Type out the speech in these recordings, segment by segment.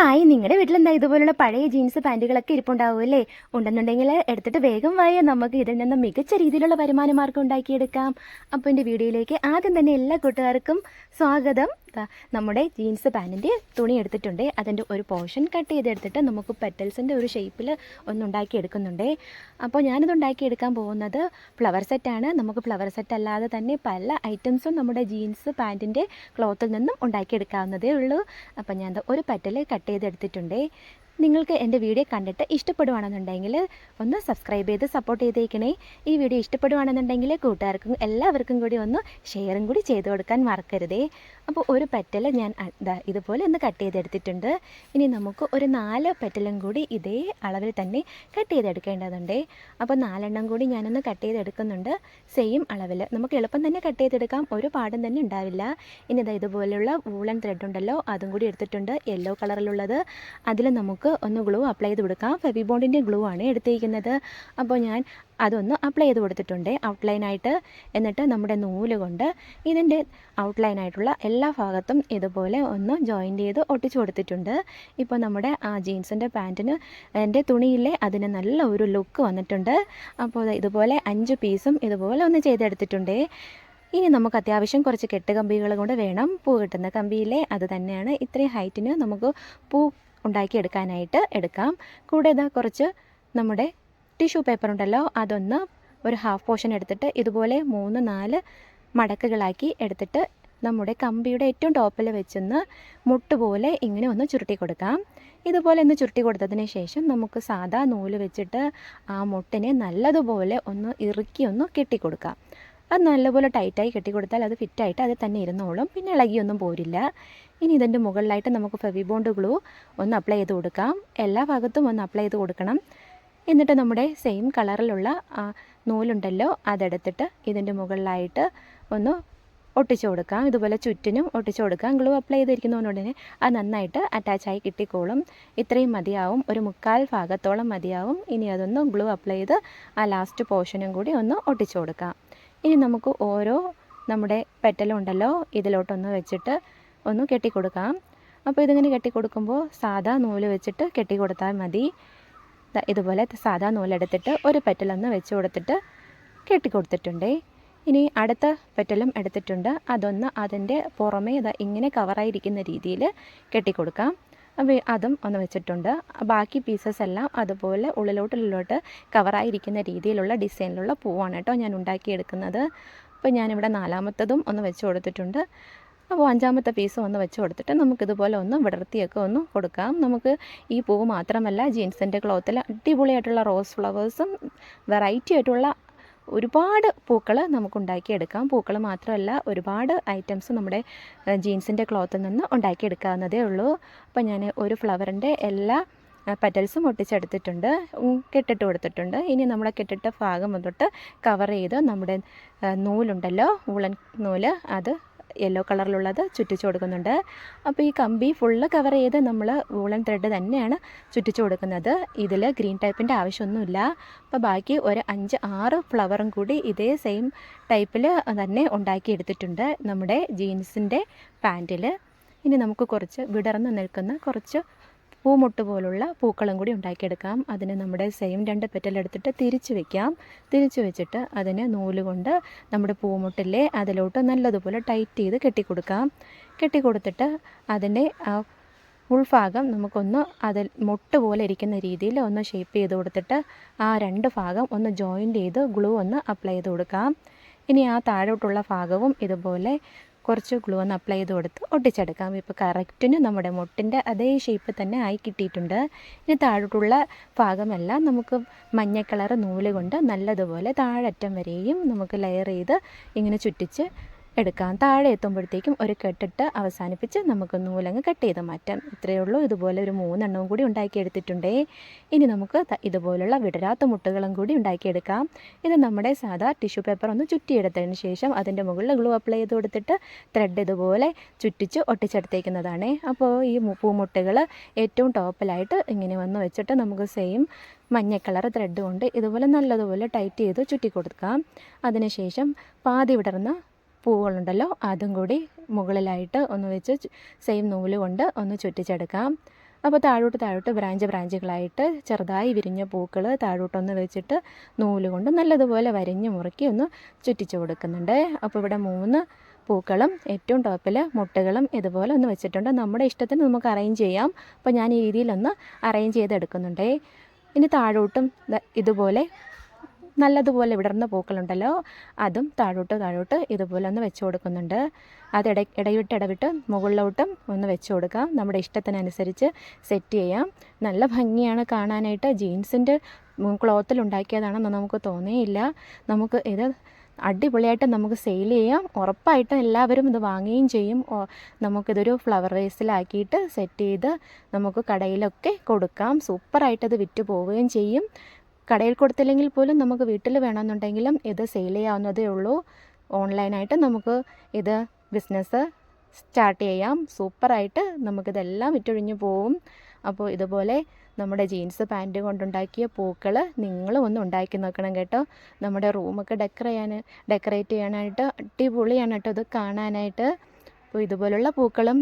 Hi നിങ്ങളുടെ വീട്ടിൽ എന്താ ഇതുപോലുള്ള പഴയ ജീൻസ് പാന്റുകളൊക്കെ ഇരിപ്പുണ്ടാവുമല്ലേ ഉണ്ടെന്നുണ്ടെങ്കിൽ എടുത്തിട്ട് വേഗം വായ. നമുക്ക് ഇതിൽ നിന്ന് മികച്ച രീതിയിലുള്ള വരുമാന മാർഗം ഉണ്ടാക്കിയെടുക്കാം. അപ്പോൾ എന്റെ വീഡിയോയിലേക്ക് ആദ്യം തന്നെ എല്ലാ കൂട്ടുകാർക്കും സ്വാഗതം. നമ്മുടെ ജീൻസ് പാന്റിന്റെ തുണി എടുത്തിട്ടുണ്ട്. അതിന്റെ ഒരു പോർഷൻ കട്ട് ചെയ്തെടുത്തിട്ട് നമുക്ക് പെറ്റൽസിന്റെ ഒരു ഷേപ്പിൽ ഒന്നുണ്ടാക്കി എടുക്കുന്നുണ്ട്. അപ്പോൾ ഞാനിത് ഉണ്ടാക്കി എടുക്കാൻ പോകുന്നത് ഫ്ലവർ സെറ്റാണ് നമുക്ക് ഫ്ലവർ സെറ്റ് അല്ലാതെ തന്നെ പല ഐറ്റംസും നമ്മുടെ ജീൻസ് പാന്റിന്റെ ക്ലോത്തിൽ നിന്നും ഉണ്ടാക്കിയെടുക്കാവുന്നതേ ഉള്ളൂ. അപ്പോൾ ഞാൻ ഒരു പെറ്റൽ കട്ട് ചെയ്തെടുത്തിട്ടുണ്ട്. നിങ്ങൾക്ക് എന്റെ വീഡിയോ കണ്ടിട്ട് ഇഷ്ടപ്പെടുവാണെന്നുണ്ടെങ്കിൽ ഒന്ന് സബ്സ്ക്രൈബ് ചെയ്ത് സപ്പോർട്ട് ചെയ്തേക്കണേ. ഈ വീഡിയോ ഇഷ്ടപ്പെടുവാണെന്നുണ്ടെങ്കിൽ കൂട്ടുകാർക്കും എല്ലാവർക്കും കൂടി ഒന്ന് ഷെയറും കൂടി ചെയ്ത് കൊടുക്കാൻ മറക്കരുതേ. അപ്പോൾ ഒരു പെറ്റൽ ഞാൻ ഇതുപോലെ ഒന്ന് കട്ട് ചെയ്തെടുത്തിട്ടുണ്ട്. ഇനി നമുക്ക് ഒരു നാല് പെറ്റലും കൂടി ഇതേ അളവിൽ തന്നെ കട്ട് ചെയ്തെടുക്കേണ്ടതുണ്ട്. അപ്പോൾ നാലെണ്ണം കൂടി ഞാനൊന്ന് കട്ട് ചെയ്തെടുക്കുന്നുണ്ട്. സെയിം അളവിൽ നമുക്ക് എളുപ്പം തന്നെ കട്ട് ചെയ്തെടുക്കാം. ഒരു പാടും തന്നെ ഉണ്ടാവില്ല. ഇനി ഇതാ ഇതുപോലെയുള്ള വൂളൻ ത്രെഡ് ഉണ്ടല്ലോ അതും കൂടി എടുത്തിട്ടുണ്ട്. യെല്ലോ കളറിലുള്ളത് അതിൽ നമുക്ക് ഒന്ന് ഗ്ലൂ അപ്ലൈ ചെയ്ത് കൊടുക്കാം. ഫെവി ബോണ്ടിന്റെ ഗ്ലൂ ആണ് എടുത്തിരിക്കുന്നത്. അപ്പോൾ ഞാൻ അതൊന്ന് അപ്ലൈ ചെയ്ത് കൊടുത്തിട്ടുണ്ട്. ഔട്ട്ലൈനായിട്ട് എന്നിട്ട് നമ്മുടെ നൂൽ കൊണ്ട് ഇതിന്റെ ഔട്ട്ലൈനായിട്ടുള്ള എല്ലാ ഭാഗത്തും ഇതുപോലെ ഒന്ന് ജോയിന്റ് ചെയ്ത് ഒട്ടിച്ചു കൊടുത്തിട്ടുണ്ട്. ഇപ്പോൾ നമ്മുടെ ആ ജീൻസിന്റെ പാന്റിന് എന്റെ തുണിയിലെ അതിന് നല്ല ഒരു ലുക്ക് വന്നിട്ടുണ്ട്. അപ്പോൾ ഇതുപോലെ അഞ്ച് പീസും ഇതുപോലെ ഒന്ന് ചെയ്തെടുത്തിട്ടുണ്ട്. ഇനി നമുക്ക് അത്യാവശ്യം കുറച്ച് കെട്ട് കമ്പികൾ കൊണ്ട് വേണം. പൂ കിട്ടുന്ന കമ്പിയിലെ അത് തന്നെയാണ്. ഇത്രയും ഹൈറ്റിന് നമുക്ക് പൂ ഉണ്ടാക്കിയെടുക്കാനായിട്ട് എടുക്കാം. കൂടെ ഇതാ കുറച്ച് നമ്മുടെ ടിഷ്യൂ പേപ്പർ ഉണ്ടല്ലോ അതൊന്ന് ഒരു ഹാഫ് പോർഷൻ എടുത്തിട്ട് ഇതുപോലെ മൂന്ന് നാല് മടക്കുകളാക്കി എടുത്തിട്ട് നമ്മുടെ കമ്പിയുടെ ഏറ്റവും ടോപ്പിൽ വെച്ചൊന്ന് മുട്ടുപോലെ ഇങ്ങനെ ഒന്ന് ചുരുട്ടി കൊടുക്കാം. ഇതുപോലെ ഒന്ന് ചുരുട്ടി കൊടുത്തതിന് ശേഷം നമുക്ക് സാധാ നൂൽ വെച്ചിട്ട് ആ മുട്ടിനെ നല്ലതുപോലെ ഒന്ന് ഇറുക്കി ഒന്ന് കെട്ടിക്കൊടുക്കാം അത് നല്ലപോലെ ടൈറ്റായി കെട്ടിക്കൊടുത്താൽ അത് ഫിറ്റായിട്ട് അത് തന്നെ ഇരുന്നോളും. പിന്നെ ഇളകിയൊന്നും പോരില്ല. ഇനി ഇതിന്റെ മുകളിലായിട്ട് നമുക്ക് ഫെവി ബോണ്ട് ഗ്ലൂ ഒന്ന് അപ്ലൈ ചെയ്ത് കൊടുക്കാം. എല്ലാ ഭാഗത്തും ഒന്ന് അപ്ലൈ ചെയ്ത് കൊടുക്കണം. എന്നിട്ട് നമ്മുടെ സെയിം കളറിലുള്ള നൂലുണ്ടല്ലോ അതെടുത്തിട്ട് ഇതിന്റെ മുകളിലായിട്ട് ഒന്ന് ഒട്ടിച്ചു കൊടുക്കാം. ഇതുപോലെ ചുറ്റിനും ഒട്ടിച്ചു കൊടുക്കാം. ഗ്ലൂ അപ്ലൈ ചെയ്തിരിക്കുന്നതുകൊണ്ടുതന്നെ അത് നന്നായിട്ട് അറ്റാച്ചായി കിട്ടിക്കോളും. ഇത്രയും മതിയാവും. ഒരു മുക്കാൽ ഭാഗത്തോളം മതിയാവും. ഇനി അതൊന്ന് ഗ്ലൂ അപ്ലൈ ചെയ്ത് ആ ലാസ്റ്റ് പോർഷനും കൂടി ഒന്ന് ഒട്ടിച്ചു കൊടുക്കാം. ഇനി നമുക്ക് ഓരോ നമ്മുടെ പെറ്റലുണ്ടല്ലോ ഇതിലോട്ടൊന്ന് വെച്ചിട്ട് ഒന്ന് കെട്ടിക്കൊടുക്കാം. അപ്പോൾ ഇതിങ്ങനെ കെട്ടിക്കൊടുക്കുമ്പോൾ സാധാ നൂൽ വെച്ചിട്ട് കെട്ടിക്കൊടുത്താൽ മതി. ഇതുപോലെ സാധാ നൂലെടുത്തിട്ട് ഒരു പെറ്റലൊന്ന് വെച്ച് കൊടുത്തിട്ട് കെട്ടിക്കൊടുത്തിട്ടുണ്ടേ. ഇനി അടുത്ത പെറ്റലും എടുത്തിട്ടുണ്ട്. അതൊന്ന് അതിന്റെ പുറമേ ഇതാ ഇങ്ങനെ കവറായിരിക്കുന്ന രീതിയിൽ കെട്ടിക്കൊടുക്കാം. അതും ഒന്ന് വെച്ചിട്ടുണ്ട്. ബാക്കി പീസസ് എല്ലാം അതുപോലെ ഉള്ളിലോട്ടുള്ളിലോട്ട് കവറായിരിക്കുന്ന രീതിയിലുള്ള ഡിസൈനിലുള്ള പൂവാണ് കേട്ടോ ഞാൻ ഉണ്ടാക്കിയെടുക്കുന്നത്. അപ്പോൾ ഞാനിവിടെ നാലാമത്തതും ഒന്ന് വെച്ച് കൊടുത്തിട്ടുണ്ട്. അപ്പോൾ അഞ്ചാമത്തെ പീസ് ഒന്ന് വെച്ച് കൊടുത്തിട്ട് നമുക്കിതുപോലെ ഒന്ന് വിടർത്തിയൊക്കെ ഒന്ന് കൊടുക്കാം. നമുക്ക് ഈ പൂവ് മാത്രമല്ല ജീൻസിന്റെ ക്ലോത്തിൽ അടിപൊളിയായിട്ടുള്ള റോസ് ഫ്ലവേഴ്സും വെറൈറ്റി ആയിട്ടുള്ള ഒരുപാട് പൂക്കൾ നമുക്ക് ഉണ്ടാക്കിയെടുക്കാം പൂക്കൾ മാത്രമല്ല ഒരുപാട് ഐറ്റംസ് നമ്മുടെ ജീൻസിന്റെ ക്ലോത്തിൽ നിന്ന് ഉണ്ടാക്കിയെടുക്കാവുന്നതേ ഉള്ളൂ. അപ്പോൾ ഞാൻ ഒരു ഫ്ലവറിന്റെ എല്ലാ പെറ്റൽസും ഒട്ടിച്ചെടുത്തിട്ടുണ്ട്. കെട്ടിട്ട് കൊടുത്തിട്ടുണ്ട്. ഇനി നമ്മളെ കെട്ടിട്ട ഭാഗം തൊട്ട് കവർ ചെയ്ത് നമ്മുടെ നൂലുണ്ടല്ലോ ഉളൻ നൂൽ അത് യെല്ലോ കളറിലുള്ളത് ചുറ്റിച്ചു കൊടുക്കുന്നുണ്ട്. അപ്പോൾ ഈ കമ്പി ഫുള്ള് കവർ ചെയ്ത് നമ്മൾ വൂളൻ ത്രെഡ് തന്നെയാണ് ചുറ്റിച്ചു കൊടുക്കുന്നത്. ഇതിൽ ഗ്രീൻ ടൈപ്പിന്റെ ആവശ്യമൊന്നുമില്ല. അപ്പോൾ ബാക്കി ഒരു അഞ്ച് ആറ് ഫ്ലവറും കൂടി ഇതേ സെയിം ടൈപ്പിൽ തന്നെ ഉണ്ടാക്കിയെടുത്തിട്ടുണ്ട് നമ്മുടെ ജീൻസിന്റെ പാന്റിൽ ഇനി നമുക്ക് കുറച്ച് വിടർന്ന് നിൽക്കുന്ന കുറച്ച് പൂമുട്ട് പോലുള്ള പൂക്കളും കൂടി ഉണ്ടാക്കിയെടുക്കാം. അതിന് നമ്മുടെ സെയിം രണ്ട് പെറ്റലെടുത്തിട്ട് തിരിച്ചു വെക്കാം. തിരിച്ചു വെച്ചിട്ട് അതിന് നൂൽ കൊണ്ട് നമ്മുടെ പൂമുട്ടിലെ അതിലോട്ട് നല്ലതുപോലെ ടൈറ്റ് ചെയ്ത് കെട്ടിക്കൊടുക്കാം. കെട്ടിക്കൊടുത്തിട്ട് അതിന്റെ ഉൾഭാഗം നമുക്കൊന്ന് അതിൽ മുട്ട് പോലെ ഇരിക്കുന്ന രീതിയിൽ ഒന്ന് ഷേപ്പ് ചെയ്ത് കൊടുത്തിട്ട് ആ രണ്ട് ഭാഗം ഒന്ന് ജോയിന്റ് ചെയ്ത് ഗ്ലൂ ഒന്ന് അപ്ലൈ ചെയ്ത് കൊടുക്കാം. ഇനി ആ താഴോട്ടുള്ള ഭാഗവും ഇതുപോലെ കുറച്ച് ഗ്ലൂ ഒന്ന് അപ്ലൈ ചെയ്ത് കൊടുത്ത് ഒട്ടിച്ചെടുക്കാം. ഇപ്പോൾ കറക്റ്റിന് നമ്മുടെ മുട്ടിന്റെ അതേ ഷേപ്പ് തന്നെ ആയി കിട്ടിയിട്ടുണ്ട്. ഇനി താഴോട്ടുള്ള ഭാഗമെല്ലാം നമുക്ക് മഞ്ഞ കളർ നൂൽ കൊണ്ട് നല്ലതുപോലെ താഴറ്റം വരെയും നമുക്ക് ലെയർ ചെയ്ത് ഇങ്ങനെ ചുറ്റിച്ച് എടുക്കാം താഴെ എത്തുമ്പോഴത്തേക്കും ഒരു കെട്ടിട്ട് അവസാനിപ്പിച്ച് നമുക്ക് നൂലങ്ങ് കട്ട് ചെയ്ത് മാറ്റാം. ഇത്രയേ ഉള്ളൂ. ഇതുപോലെ ഒരു മൂന്നെണ്ണവും കൂടി ഉണ്ടാക്കിയെടുത്തിട്ടുണ്ടേ ഇനി നമുക്ക് ഇതുപോലുള്ള വിടരാത്ത മുട്ടുകളും കൂടി ഉണ്ടാക്കിയെടുക്കാം ഇത് നമ്മുടെ സാധാ ടിഷ്യൂ പേപ്പർ ഒന്ന് ചുറ്റിയെടുത്തതിന് ശേഷം അതിന്റെ മുകളിൽ ഗ്ലൂ അപ്ലൈ ചെയ്ത് കൊടുത്തിട്ട് ത്രെഡ് ഇതുപോലെ ചുറ്റിച്ച് ഒട്ടിച്ചെടുത്തേക്കുന്നതാണ്. അപ്പോൾ ഈ പൂമുട്ടുകൾ ഏറ്റവും ടോപ്പിലായിട്ട് ഇങ്ങനെ വന്ന് വെച്ചിട്ട് നമുക്ക് സെയിം മഞ്ഞ കളർ ത്രെഡ് കൊണ്ട് ഇതുപോലെ നല്ലതുപോലെ ടൈറ്റ് ചെയ്ത് ചുറ്റി കൊടുക്കാം. അതിനുശേഷം പാതി വിടർന്ന പൂവുകളുണ്ടല്ലോ അതും കൂടി മുകളിലായിട്ട് ഒന്ന് വെച്ച് സെയിം നൂൽ കൊണ്ട് ഒന്ന് ചുറ്റിച്ചെടുക്കാം. അപ്പോൾ താഴോട്ട് താഴോട്ട് ബ്രാഞ്ച് ബ്രാഞ്ചുകളായിട്ട് ചെറുതായി വിരിഞ്ഞ പൂക്കൾ താഴോട്ടൊന്ന് വെച്ചിട്ട് നൂൽ കൊണ്ട് നല്ലതുപോലെ വരിഞ്ഞ് മുറുക്കി ഒന്ന് ചുറ്റിച്ച് കൊടുക്കുന്നുണ്ട്. അപ്പോൾ ഇവിടെ മൂന്ന് പൂക്കളും ഏറ്റവും ടോപ്പിൽ മുട്ടുകളും ഇതുപോലെ ഒന്ന് വെച്ചിട്ടുണ്ട്. നമ്മുടെ ഇഷ്ടത്തിന് നമുക്ക് അറേഞ്ച് ചെയ്യാം. അപ്പോൾ ഞാൻ ഈ രീതിയിലൊന്ന് അറേഞ്ച് ചെയ്തെടുക്കുന്നുണ്ടേ. ഇനി താഴോട്ടും ഇതുപോലെ നല്ലതുപോലെ വിടർന്ന പൂക്കളുണ്ടല്ലോ. അതും താഴോട്ട് താഴോട്ട് ഇതുപോലെ ഒന്ന് വെച്ച് കൊടുക്കുന്നുണ്ട്. അത് ഇട ഇടവിട്ട് ഇടവിട്ട് മുകളിലോട്ടും ഒന്ന് വെച്ച് കൊടുക്കാം. നമ്മുടെ ഇഷ്ടത്തിനനുസരിച്ച് സെറ്റ് ചെയ്യാം. നല്ല ഭംഗിയാണ് കാണാനായിട്ട്. ജീൻസിന്റെ ക്ലോത്തിൽ ഉണ്ടാക്കിയതാണെന്ന് നമുക്ക് തോന്നിയില്ല. നമുക്ക് ഇത് അടിപൊളിയായിട്ട് നമുക്ക് സെയിൽ ചെയ്യാം. ഉറപ്പായിട്ടും എല്ലാവരും ഇത് വാങ്ങുകയും ചെയ്യും. നമുക്കിതൊരു ഫ്ലവർ വേസിലാക്കിയിട്ട് സെറ്റ് ചെയ്ത് നമുക്ക് കടയിലൊക്കെ കൊടുക്കാം. സൂപ്പറായിട്ടത് വിറ്റ് പോവുകയും ചെയ്യും. കടയിൽ കൊടുത്തില്ലെങ്കിൽ പോലും നമുക്ക് വീട്ടിൽ വേണമെന്നുണ്ടെങ്കിലും ഇത് സെയിൽ ചെയ്യാവുന്നതേ ഉള്ളൂ. ഓൺലൈനായിട്ട് നമുക്ക് ഇത് ബിസിനസ് സ്റ്റാർട്ട് ചെയ്യാം. സൂപ്പറായിട്ട് നമുക്കിതെല്ലാം വിറ്റൊഴിഞ്ഞു പോവും. അപ്പോൾ ഇതുപോലെ നമ്മുടെ ജീൻസ് പാന്റ് കൊണ്ടുണ്ടാക്കിയ പൂക്കൾ നിങ്ങളും ഒന്ന് ഉണ്ടാക്കി നോക്കണം കേട്ടോ. നമ്മുടെ റൂമൊക്കെ ഡെക്കർ ചെയ്യാൻ ഡെക്കറേറ്റ് ചെയ്യാനായിട്ട് അടിപൊളിയാണ് കേട്ടോ ഇത് കാണാനായിട്ട്. അപ്പോൾ ഇതുപോലുള്ള പൂക്കളും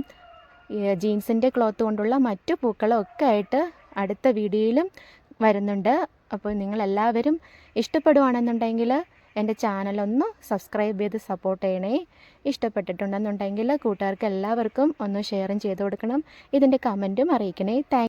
ജീൻസിന്റെ ക്ലോത്ത് കൊണ്ടുള്ള മറ്റു പൂക്കളും ഒക്കെ ആയിട്ട് അടുത്ത വീഡിയോയിലും വരുന്നുണ്ട്. അപ്പോൾ നിങ്ങളെല്ലാവരും ഇഷ്ടപ്പെടുവാണെന്നുണ്ടെങ്കിൽ എന്റെ ചാനലൊന്ന് സബ്സ്ക്രൈബ് ചെയ്ത് സപ്പോർട്ട് ചെയ്യണേ. ഇഷ്ടപ്പെട്ടിട്ടുണ്ടെന്നുണ്ടെങ്കിൽ കൂട്ടുകാർക്ക് എല്ലാവർക്കും ഒന്ന് ഷെയറും ചെയ്ത് കൊടുക്കണം. ഇതിന്റെ കമന്റും അറിയിക്കണേ. താങ്ക്